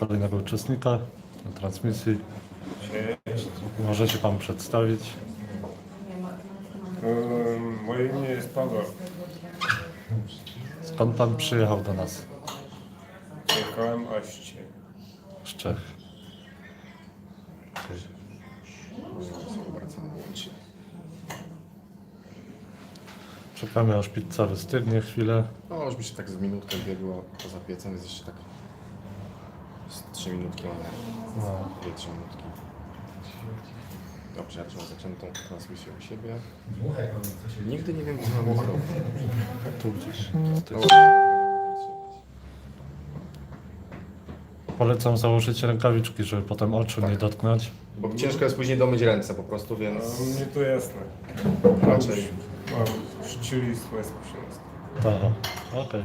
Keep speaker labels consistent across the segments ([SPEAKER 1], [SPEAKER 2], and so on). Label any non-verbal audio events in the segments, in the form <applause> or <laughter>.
[SPEAKER 1] kolejnego uczestnika na transmisji. Może się Pan przedstawić.
[SPEAKER 2] Moje imię jest Paweł.
[SPEAKER 1] Skąd Pan przyjechał do nas? Z Czech. Czekamy aż pizza wystygnie chwilę.
[SPEAKER 3] No, już mi się tak z minutkę biegło poza piecem, jest jeszcze tak z trzy minutki mamy.
[SPEAKER 1] No.
[SPEAKER 3] Dwie, trzy minutki. Dobrze, ja trzeba zacząć tą transmisję u siebie. Nigdy nie wiem, gdzie mam mikrofon.
[SPEAKER 1] Tu gdzieś.
[SPEAKER 3] No,
[SPEAKER 1] Polecam założyć rękawiczki, żeby potem oczu nie dotknąć.
[SPEAKER 3] Bo ciężko jest później domyć ręce po prostu, więc
[SPEAKER 2] mnie to jasne.
[SPEAKER 3] raczej
[SPEAKER 2] Mam ścisłe skrzynki.
[SPEAKER 1] Tak, okej.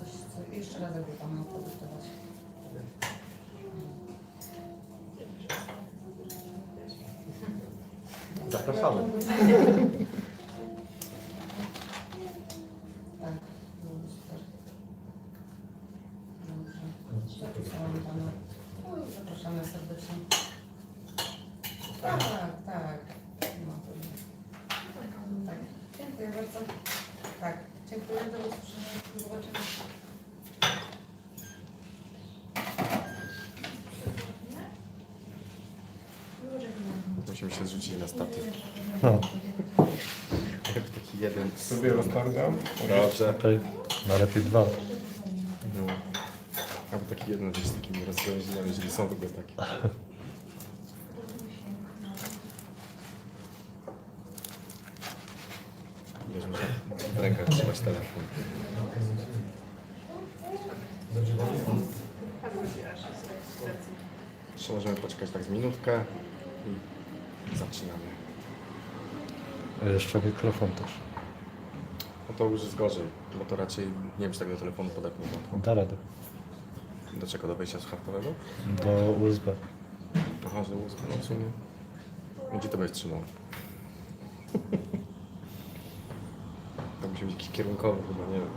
[SPEAKER 4] Coś, co jeszcze raz jakby Pan mógł podyktować.
[SPEAKER 3] zapraszamy. <laughs>
[SPEAKER 4] Tak, było super. Dobrze. Zapisałam Pana. No, Zapraszamy serdecznie. Tak, tak. No, to tak. Dziękuję bardzo. Tak, dziękuję. Do usłyszenia. Do zobaczenia.
[SPEAKER 3] Musimy się zrzucić na statyw.
[SPEAKER 1] No,
[SPEAKER 3] Taki jeden.
[SPEAKER 2] Roztargam.
[SPEAKER 3] Dobrze.
[SPEAKER 1] Najlepiej dwa.
[SPEAKER 3] No. Albo taki jeden z takimi rozgałęzieniami, jeżeli są w ogóle takie. Wiesz, można w rękach trzymać telefon. Jeszcze możemy poczekać tak z minutkę i zaczynamy.
[SPEAKER 1] Jeszcze mikrofon też.
[SPEAKER 3] No to już jest gorzej, bo to raczej nie wiem, czy tak do telefonu podepnę łatwo.
[SPEAKER 1] Da radę.
[SPEAKER 3] Do czego? Do wejścia słuchawkowego?
[SPEAKER 1] Do USB.
[SPEAKER 3] Aha, że łóżko, no w sumie. Gdzie to będziesz trzymał? <laughs> To musi być jakiś kierunkowy chyba, nie wiem.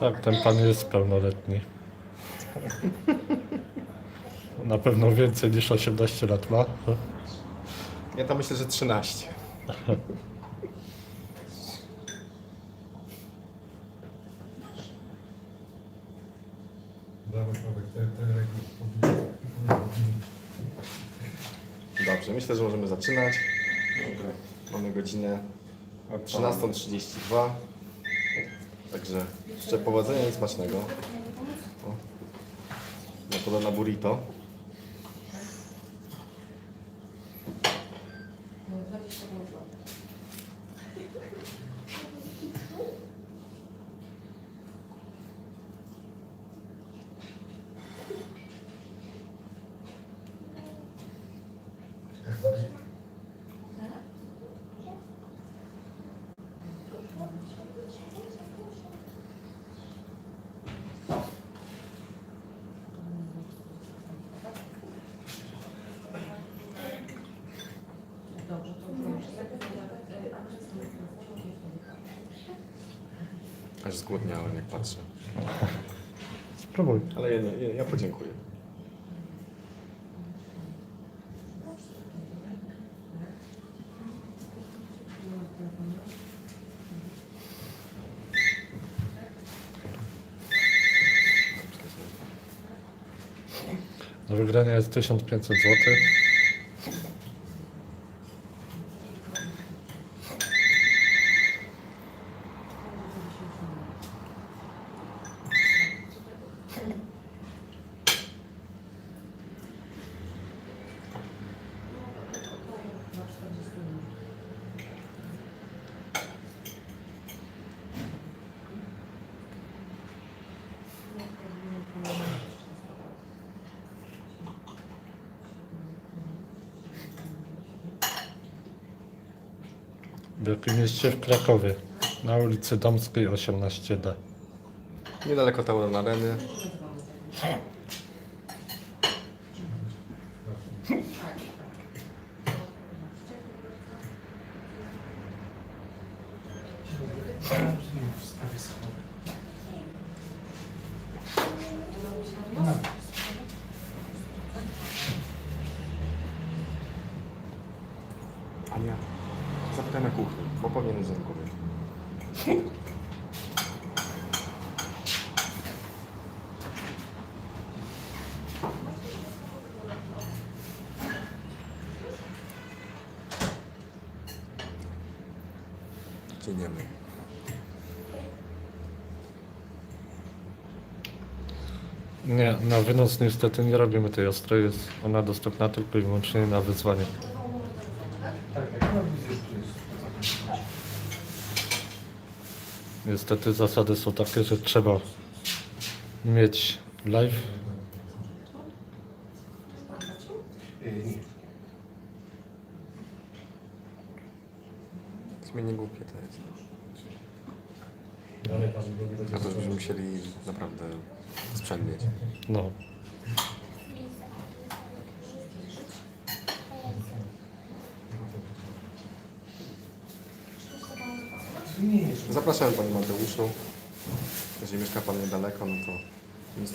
[SPEAKER 1] Tak, ten pan jest pełnoletni. Na pewno więcej niż 18 lat ma.
[SPEAKER 3] Ja tam myślę, że 13. Dobrze, myślę, że możemy zaczynać. Mamy godzinę
[SPEAKER 2] A to-
[SPEAKER 3] 13.32. Także życzę powodzenia i smacznego. O. Na burrito. Aż zgłodniałem, jak patrzę.
[SPEAKER 1] Spróbuj.
[SPEAKER 3] Ale ja, nie, ja, podziękuję.
[SPEAKER 1] Do wygrania jest 1500 zł. W jakim mieście? W Krakowie. Na ulicy Domskiej 18D.
[SPEAKER 3] Niedaleko Tauron Areny. Cieniemy.
[SPEAKER 1] Nie, na wynos niestety nie robimy tej ostrej, jest ona dostępna tylko i wyłącznie na wyzwanie. Niestety zasady są takie, że trzeba mieć live.
[SPEAKER 3] W sumie nie głupie to jest. A to już byśmy musieli naprawdę sprzęt mieć.
[SPEAKER 1] No.
[SPEAKER 3] Zapraszamy Panie Mateuszu. Jeżeli mieszka Pan niedaleko, no to nic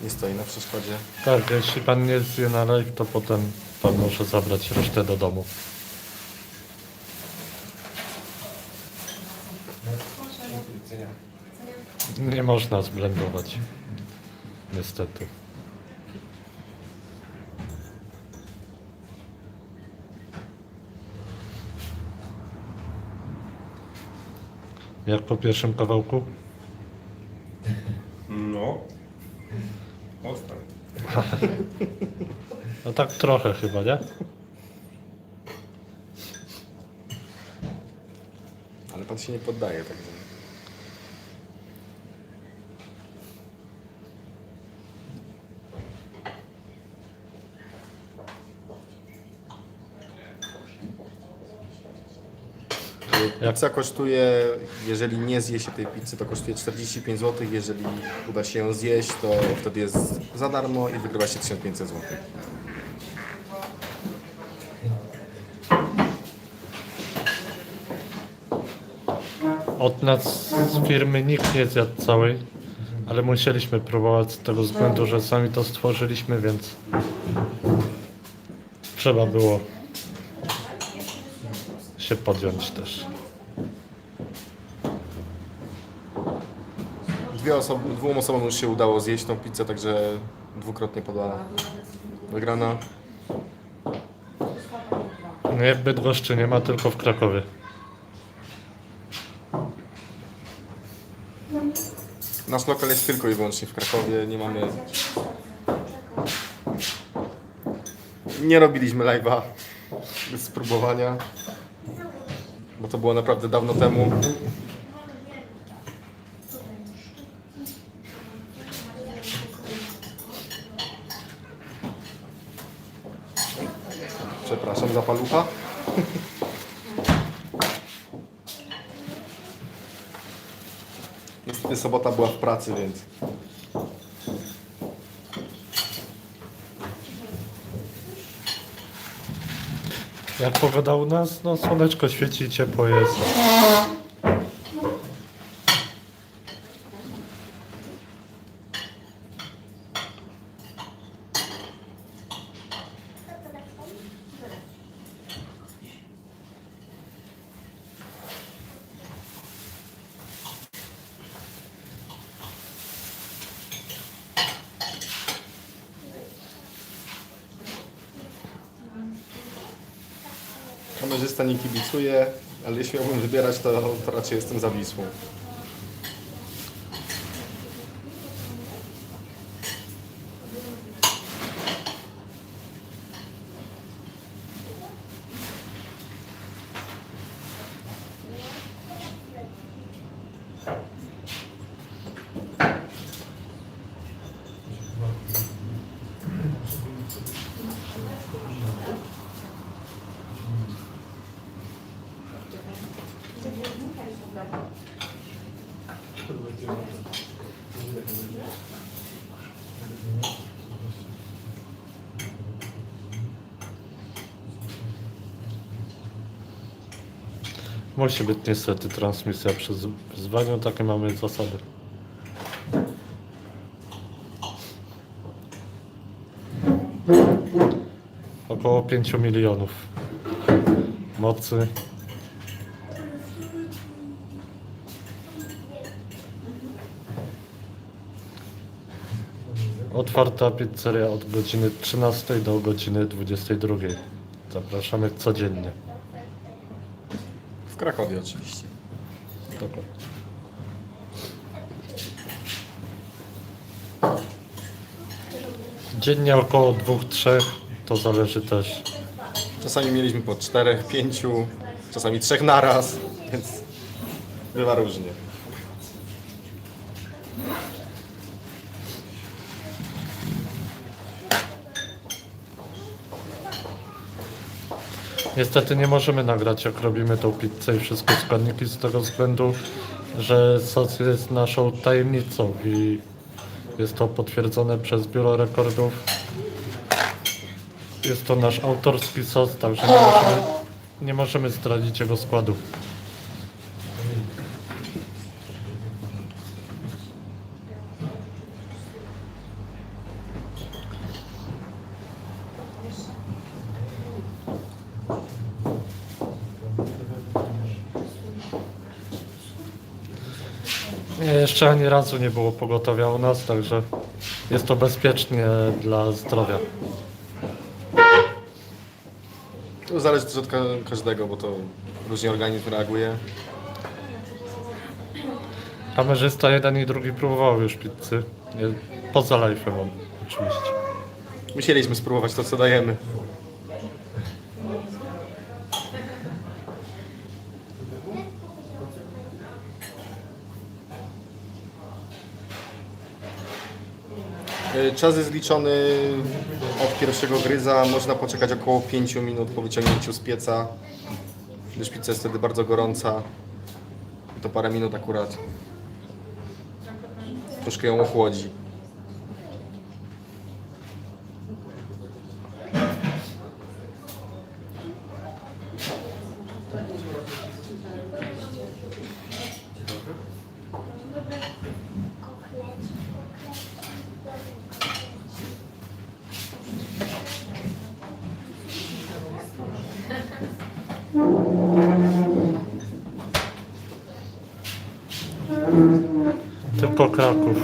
[SPEAKER 3] nie stoi na przeszkodzie.
[SPEAKER 1] Tak, jeśli pan nie zje na live, to potem pan może zabrać resztę do domu. Nie można zblendować. Niestety. Jak po pierwszym kawałku?
[SPEAKER 2] No. Ostry. <laughs>
[SPEAKER 1] No tak trochę chyba, nie?
[SPEAKER 3] Ale Pan się nie poddaje, także... Pizza kosztuje, jeżeli nie zje się tej pizzy, to kosztuje 45 zł. Jeżeli uda się ją zjeść, to wtedy jest za darmo i wygrywa się 1500 zł.
[SPEAKER 1] Od nas z firmy nikt nie zjadł całej, ale musieliśmy próbować z tego względu, że sami to stworzyliśmy, więc trzeba było się podjąć też.
[SPEAKER 3] Dwie osoby, dwóm osobom już się udało zjeść tą pizzę, także dwukrotnie podana. Wygrana.
[SPEAKER 1] Nie, w Bydgoszczy nie ma, tylko w Krakowie.
[SPEAKER 3] Nasz lokal jest tylko i wyłącznie w Krakowie, nie mamy... Nie robiliśmy live'a bez spróbowania, bo to było naprawdę dawno temu. Przepraszam za palucha. Niestety sobota była w pracy, więc
[SPEAKER 1] Jak pogoda u nas? No słoneczko świeci, ciepło jest.
[SPEAKER 3] Kamerzysta nie kibicuje, ale jeśli miałbym wybierać, to, to raczej jestem za Wisłą.
[SPEAKER 1] Musi być niestety transmisja przez wyzwanie, takie mamy zasady. Około 5 milionów mocy. Otwarta pizzeria od godziny 13 do godziny 22. Zapraszamy codziennie.
[SPEAKER 3] Krakowie oczywiście.
[SPEAKER 1] Dziennie około dwóch, trzech, to zależy też.
[SPEAKER 3] Czasami mieliśmy po czterech, pięciu, czasami trzech naraz, więc bywa różnie.
[SPEAKER 1] Niestety nie możemy nagrać jak robimy tą pizzę i wszystkie składniki z tego względu, że sos jest naszą tajemnicą i jest to potwierdzone przez Biuro Rekordów. Jest to nasz autorski sos, także nie możemy, nie możemy zdradzić jego składu. Nie, Jeszcze ani razu nie było pogotowia u nas, także jest to bezpiecznie dla zdrowia.
[SPEAKER 3] To zależy też od ka- każdego, bo to różnie organizm reaguje.
[SPEAKER 1] Kamerzysta jeden i drugi próbował już pizzy. Nie, Poza live'em oczywiście.
[SPEAKER 3] Musieliśmy spróbować to, co dajemy. Czas jest liczony od pierwszego gryza. Można poczekać około 5 minut po wyciągnięciu z pieca, gdyż pizza jest wtedy bardzo gorąca. To parę minut akurat troszkę ją ochłodzi.
[SPEAKER 1] Tylko Kraków.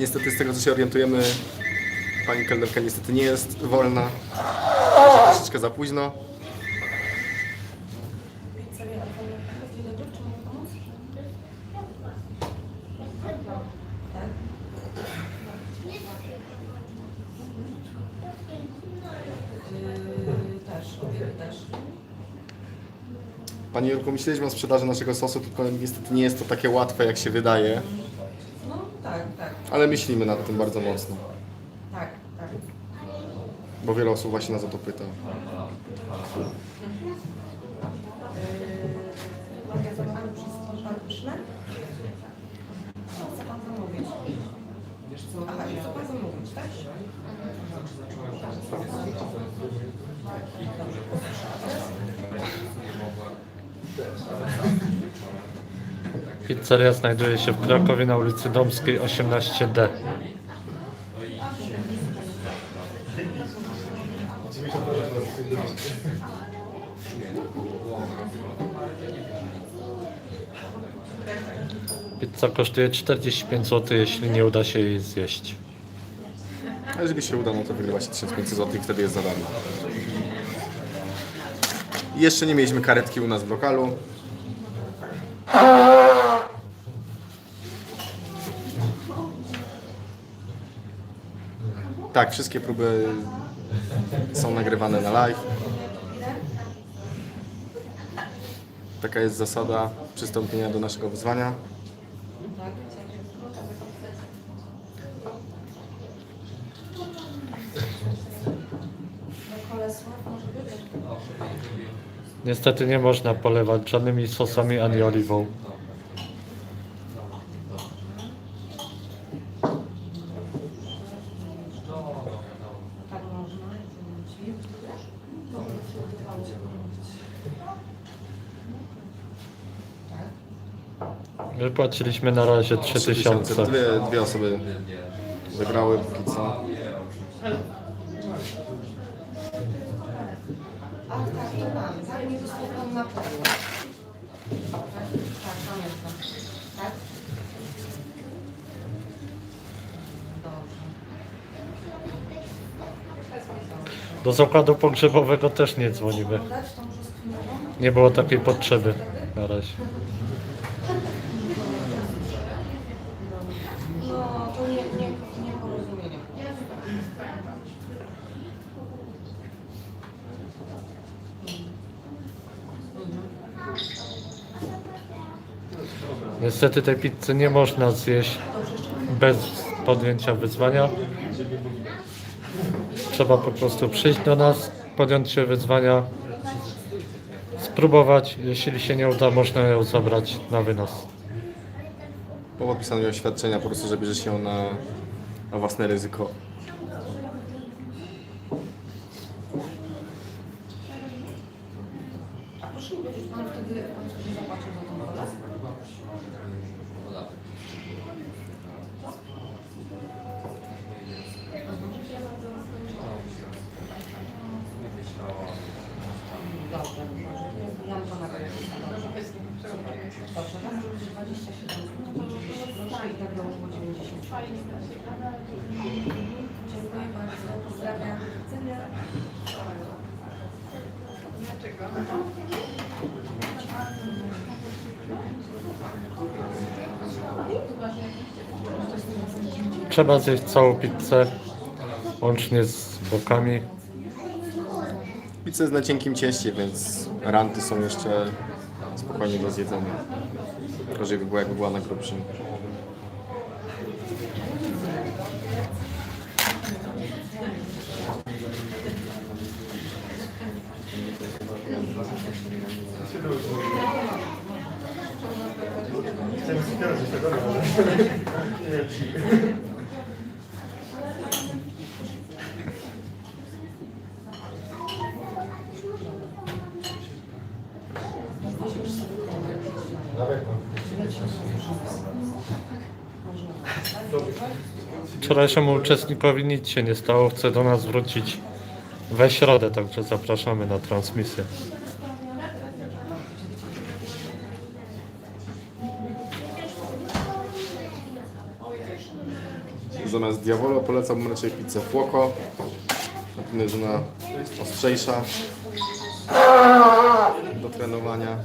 [SPEAKER 3] Niestety z tego co się orientujemy, Pani kelnerka niestety nie jest wolna. Troszeczkę za późno.
[SPEAKER 4] Pizzeria Alfabeta. Dzień dobry, czy mogę pomóc? Tak? Yy, też, obiad też.
[SPEAKER 3] Pani Jurku, myśleliśmy o sprzedaży naszego sosu, tylko niestety nie jest to takie łatwe jak się wydaje, ale myślimy nad tym bardzo mocno,
[SPEAKER 4] tak, tak.
[SPEAKER 3] bo wiele osób właśnie nas o to pyta.
[SPEAKER 4] Mogę za Pan przez pyszne? Co chce Pan zamówić? Aha, i chce Pan zamówić, tak?
[SPEAKER 1] Pizzeria znajduje się w Krakowie na ulicy Domskiej 18D. Pizza kosztuje 45 zł, jeśli nie uda się jej zjeść.
[SPEAKER 3] A jeżeli się uda, no to wygrywa się 1500 zł i wtedy jest za darmo. Jeszcze nie mieliśmy karetki u nas w lokalu. Tak, wszystkie próby są nagrywane na live. Taka jest zasada przystąpienia do naszego wyzwania.
[SPEAKER 1] Niestety nie można polewać żadnymi sosami ani oliwą. Wypłaciliśmy na razie 3000.
[SPEAKER 3] Dwie, dwie osoby wygrały póki co.
[SPEAKER 4] Tak. Zanim na pewno. Tak, tak, pamiętam. Tak?
[SPEAKER 1] Do zakładu pogrzebowego też nie dzwonimy.
[SPEAKER 4] Dać tą brzoskwiniową?
[SPEAKER 1] Nie było takiej potrzeby na razie.
[SPEAKER 4] No, to nie, nie, nie porozumienie.
[SPEAKER 1] Niestety tej pizzy nie można zjeść bez podjęcia wyzwania. Trzeba po prostu przyjść do nas, podjąć się wyzwania, spróbować. Jeśli się nie uda, można ją zabrać na wynos.
[SPEAKER 3] Po podpisaniu oświadczenia po prostu, że bierze się na, na własne ryzyko.
[SPEAKER 4] A proszę mi powiedzieć, pan wtedy, pan wtedy zapłacił za tą wolę? Dobrze, ja mam pana rejestrze. Dobrze, tam może być 27 zł, 30 było 90. Dziękuję bardzo, pozdrawiam.
[SPEAKER 1] Trzeba zjeść całą pizzę, łącznie z bokami.
[SPEAKER 3] Pizza jest na cienkim cieście, więc ranty są jeszcze spokojnie do zjedzenia. Gorzej by było, jakby była na grubszym.
[SPEAKER 1] Wczorajszemu uczestnikowi nic się nie stało, chce do nas wrócić we środę, także zapraszamy na transmisję.
[SPEAKER 3] Zamiast Diavolo polecam raczej pizzę Fuoco. Natomiast ona ostrzejsza do trenowania.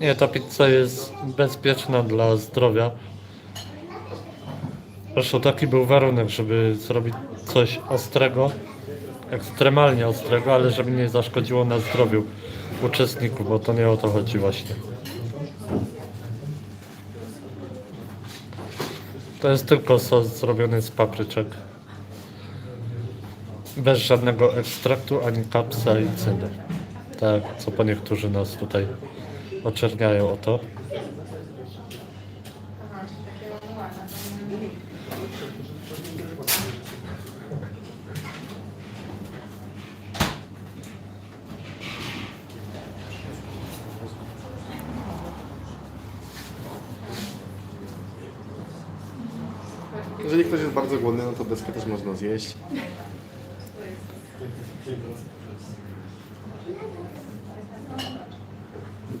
[SPEAKER 1] Nie, ta pizza jest bezpieczna dla zdrowia. Zresztą taki był warunek, żeby zrobić coś ostrego, ekstremalnie ostrego, ale żeby nie zaszkodziło na zdrowiu uczestników, bo to nie o to chodzi właśnie. To jest tylko sos zrobiony z papryczek. Bez żadnego ekstraktu ani kapsaicyny. Tak, co po niektórzy nas tutaj oczerniają o to.
[SPEAKER 3] Jeżeli ktoś jest bardzo głodny, no to deskę też można zjeść.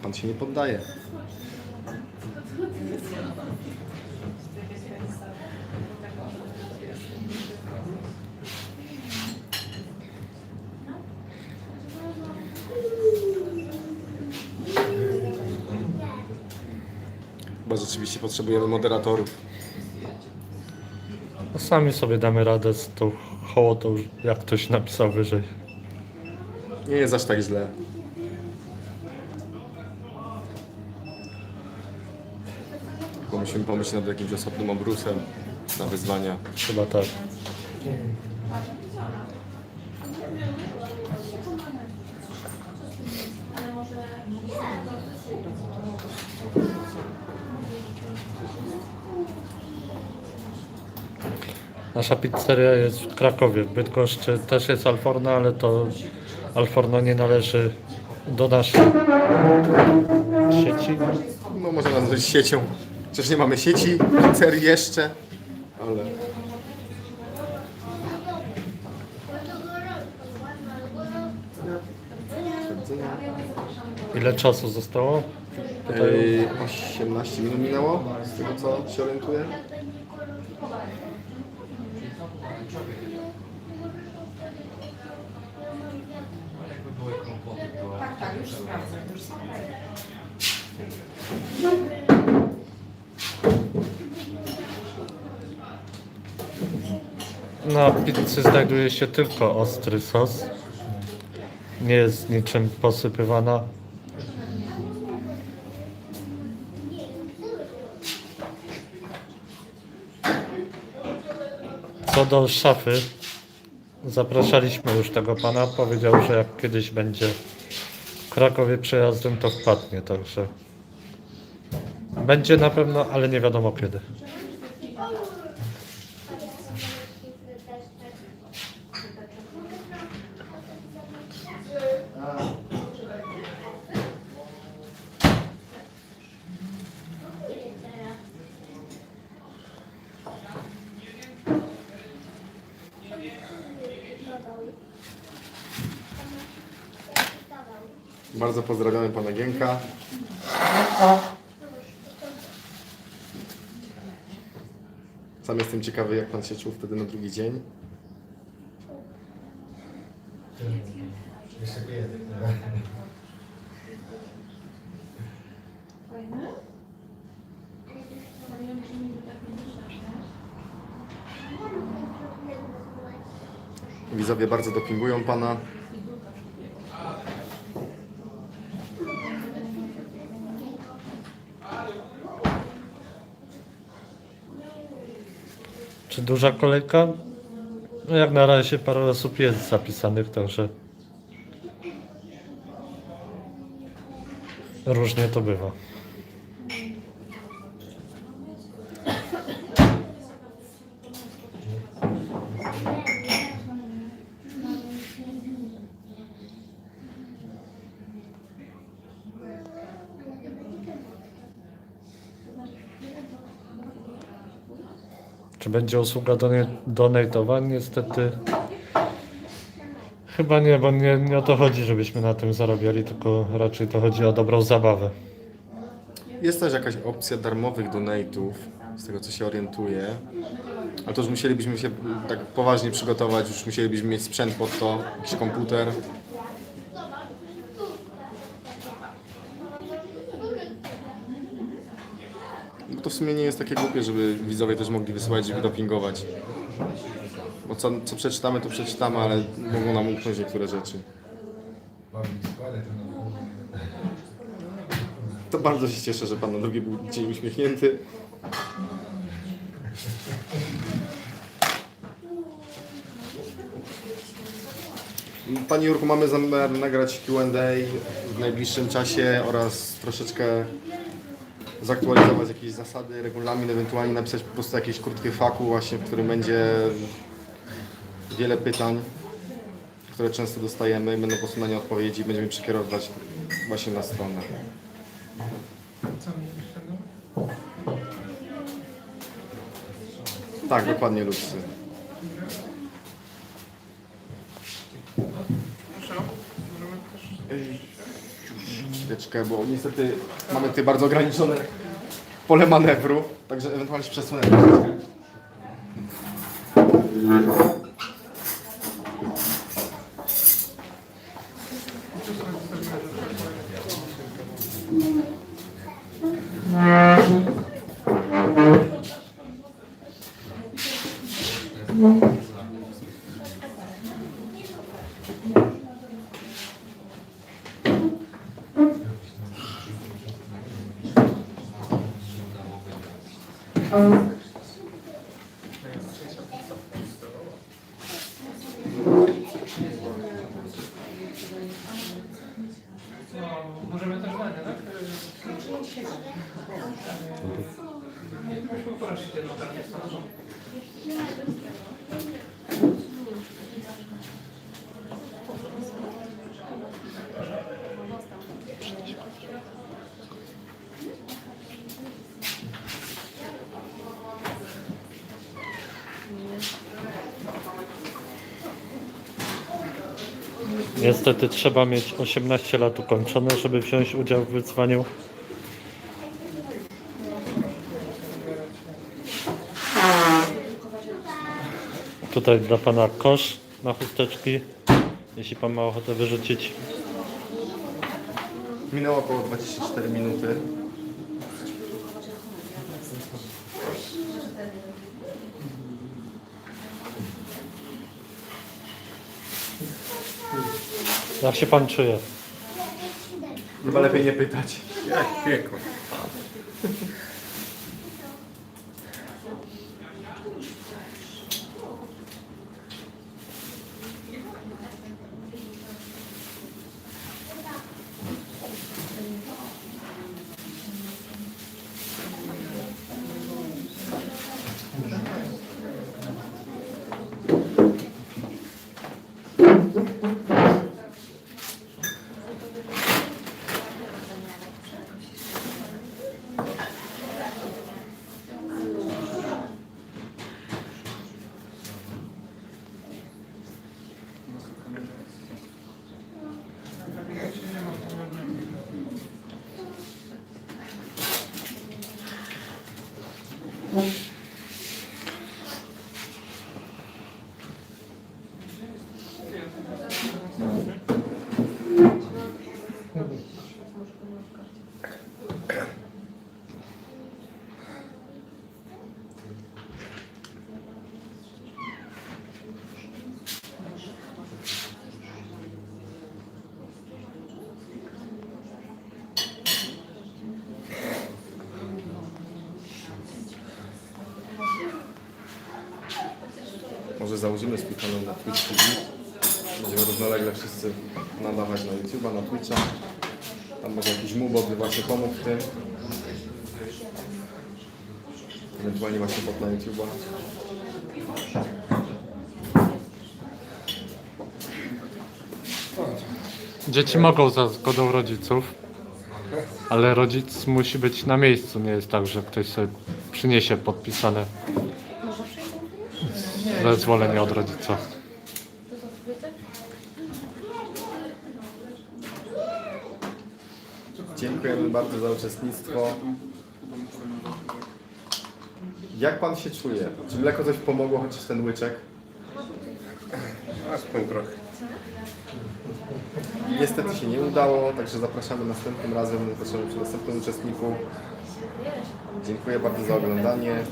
[SPEAKER 3] Pan się nie poddaje. Chyba rzeczywiście potrzebujemy moderatorów.
[SPEAKER 1] Sami sobie damy radę z tą hołotą, jak ktoś napisał wyżej.
[SPEAKER 3] Nie jest aż tak źle. Tylko musimy pomyśleć nad jakimś osobnym obrusem na wyzwania.
[SPEAKER 1] Chyba tak. Nasza pizzeria jest w Krakowie. W Bydgoszczy też jest Alforno, ale to Alforno nie należy do naszej sieci.
[SPEAKER 3] No można nazwać siecią. Chociaż nie mamy sieci, pizzerii jeszcze, ale...
[SPEAKER 1] Ile czasu zostało?
[SPEAKER 3] Ej, 18 minut minęło, z tego co się orientuję.
[SPEAKER 4] Tak, tak, już sprawdzę, już sprawdzę.
[SPEAKER 1] Na pizzy znajduje się tylko ostry sos. Nie jest niczym posypywana. Co do szafy, zapraszaliśmy już tego pana. Powiedział, że jak kiedyś będzie w Krakowie przejazdem, to wpadnie, także będzie na pewno, ale nie wiadomo kiedy.
[SPEAKER 3] Bardzo Gienka. Sam jestem ciekawy, jak pan się czuł wtedy na drugi dzień. Widzowie bardzo dopingują pana.
[SPEAKER 1] Czy duża kolejka? No jak na razie parę osób jest zapisanych, także różnie to bywa. Będzie usługa donatowań? Niestety chyba nie, bo nie, nie o to chodzi, żebyśmy na tym zarabiali, tylko raczej to chodzi o dobrą zabawę.
[SPEAKER 3] Jest też jakaś opcja darmowych donate'ów, z tego co się orientuję. Ale to już musielibyśmy się tak poważnie przygotować, już musielibyśmy mieć sprzęt pod to, jakiś komputer. Bo to w sumie nie jest takie głupie, żeby widzowie też mogli wysyłać, żeby dopingować. Bo co, co przeczytamy, to przeczytamy, ale mogą nam umknąć niektóre rzeczy. To bardzo się cieszę, że Pan na drugi był dzień uśmiechnięty. Panie Jurku, mamy zamiar nagrać Q&A w najbliższym czasie oraz troszeczkę zaktualizować jakieś zasady, regulamin, ewentualnie napisać po prostu jakieś krótkie faku właśnie, w którym będzie wiele pytań, które często dostajemy. Będą po prostu na nie odpowiedzi i będziemy przekierowywać właśnie na stronę. Tak, dokładnie Lucy. Chwileczkę, bo niestety mamy tutaj bardzo ograniczone pole manewru, także ewentualnie się przesunę.
[SPEAKER 1] Niestety trzeba mieć 18 lat ukończone, żeby wziąć udział w wyzwaniu. Tutaj dla pana kosz na chusteczki, jeśli pan ma ochotę wyrzucić.
[SPEAKER 3] Minęło około 24 minuty.
[SPEAKER 1] Jak się pan czuje?
[SPEAKER 3] Chyba lepiej nie pytać.
[SPEAKER 2] Jak piekło. Mm-hmm.
[SPEAKER 3] Może założymy swój kanał na Twitch TV. Będziemy równolegle wszyscy nadawać na YouTube'a, na Twitcha. Tam może jakiś mubot by właśnie pomógł w tym. Ewentualnie właśnie pod na YouTube'a.
[SPEAKER 1] Dzieci mogą za zgodą rodziców, ale rodzic musi być na miejscu. Nie jest tak, że ktoś sobie przyniesie podpisane zezwolenie od rodzica.
[SPEAKER 3] Dziękujemy bardzo za uczestnictwo. Jak pan się czuje? Czy mleko coś pomogło, chociaż ten łyczek?
[SPEAKER 2] Aspoň trochę.
[SPEAKER 3] Niestety się nie udało, także zapraszamy następnym razem, zapraszamy przy następnym uczestniku. Dziękuję bardzo za oglądanie.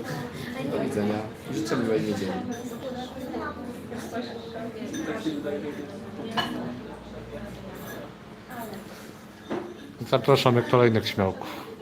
[SPEAKER 3] Do widzenia życzę miłej niedzieli.
[SPEAKER 1] Zapraszamy kolejnych śmiałków.